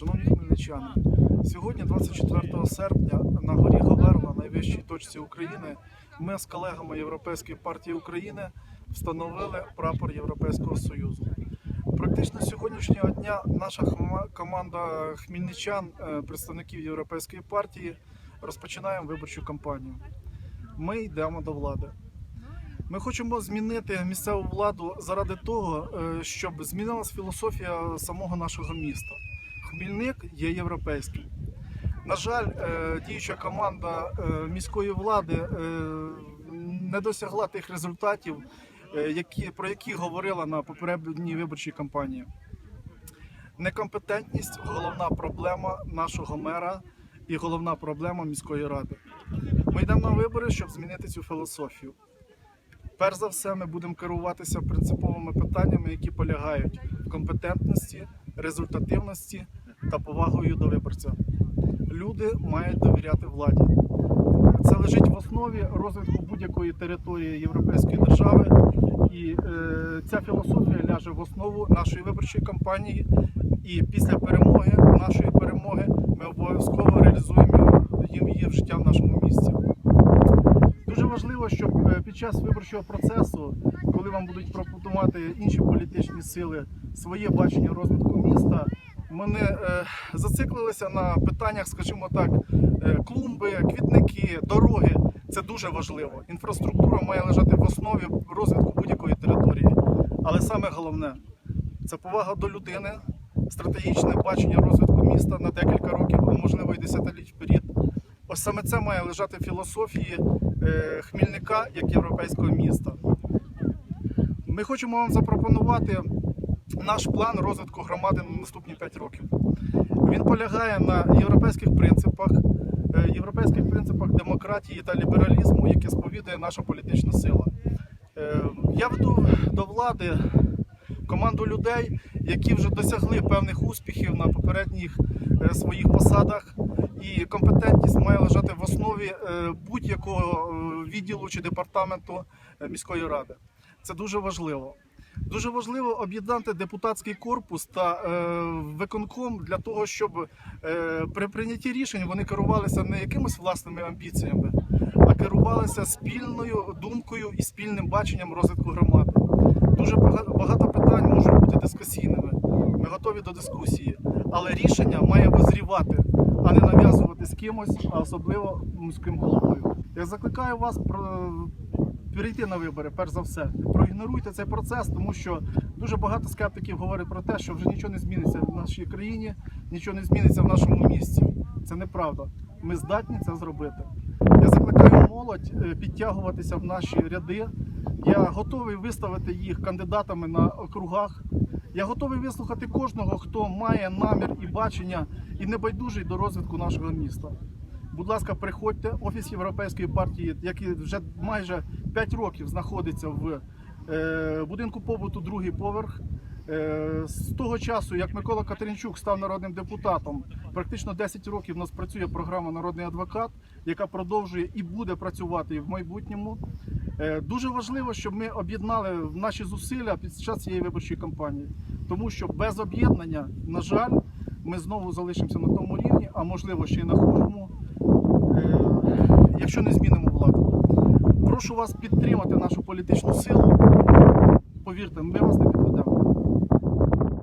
Шановні хмельничани, сьогодні, 24 серпня, на горі Гаверна, найвищій точці України, ми з колегами Європейської партії України встановили прапор Європейського Союзу. Практично сьогоднішнього дня наша команда хмельничан, е, представників Європейської партії, розпочинаємо виборчу кампанію. Ми йдемо до влади. Ми хочемо змінити місцеву владу заради того, е, щоб змінилась філософія самого нашого міста. Хмільник є європейським. На жаль, е, діюча команда е, міської влади е, не досягла тих результатів, про які говорила на попередній виборчій кампанії. Некомпетентність головна проблема нашого мера і головна проблема міської ради. Ми йдемо на вибори, щоб змінити цю філософію. Перш за все, ми будемо керуватися принциповими питаннями, які полягають в компетентності, результативності та повагою до виборця. Люди мають довіряти владі. Це лежить в основі розвитку будь-якої території Європейської держави, і е, ця філософія ляже в основу нашої виборчої кампанії. І після перемоги, нашої перемоги, ми обов'язково реалізуємо її в життя в нашому місті. Дуже важливо, щоб е, під час виборчого процесу, коли вам будуть пропонувати інші політичні сили своє бачення розвитку міста, ми не е, зациклилися на питаннях, скажімо так, е, клумби, квітники, дороги. Це дуже важливо. Інфраструктура має лежати в основі розвитку будь-якої території. Але саме головне це повага до людини, стратегічне бачення розвитку міста на декілька років, а можливо і десятиліть вперед. Ось саме це має лежати в філософії е, Хмільника як європейського міста. Ми хочемо вам запропонувати наш план розвитку громади на наступні 5 років. Він полягає на європейських принципах, е, європейських принципах демократії та лібералізму, які сповідує наша політична сила. Е, Я веду до влади команду людей, які вже досягли певних успіхів на попередніх е, своїх посадах. І компетентність має лежати в основі будь-якого відділу чи департаменту міської ради. Це дуже важливо. Дуже важливо об'єднати депутатський корпус та е, виконком для того, щоб е, при прийнятті рішень вони керувалися не якимись власними амбіціями, а керувалися спільною думкою і спільним баченням розвитку громади. Дуже багато питань можуть бути дискусійними. Ми готові до дискусії, але рішення має визрівати, а не нав'язувати з кимось, а особливо міським головою. Я закликаю вас перейти на вибори, перш за все. Проігноруйте цей процес, тому що дуже багато скептиків говорять про те, що вже нічого не зміниться в нашій країні, нічого не зміниться в нашому місті. Це неправда. Ми здатні це зробити. Я закликаю молодь е, підтягуватися в наші ряди. Я готовий виставити їх кандидатами на округах. Я готовий вислухати кожного, хто має намір і бачення і небайдужий до розвитку нашого міста. Будь ласка, приходьте. Офіс Європейської партії, який вже майже 5 років знаходиться в е, будинку побуту, другий поверх. Е, з того часу, як Микола Катеринчук став народним депутатом, практично 10 років у нас працює програма Народний адвокат, яка продовжує і буде працювати в майбутньому. Е, Дуже важливо, щоб ми об'єднали наші зусилля під час цієї виборчої кампанії, тому що без об'єднання, на жаль, ми знову залишимося на тому рівні, а можливо ще й на хужому, якщо не змінимо владу. Прошу вас підтримати нашу політичну силу. Повірте, ми вас не підведемо.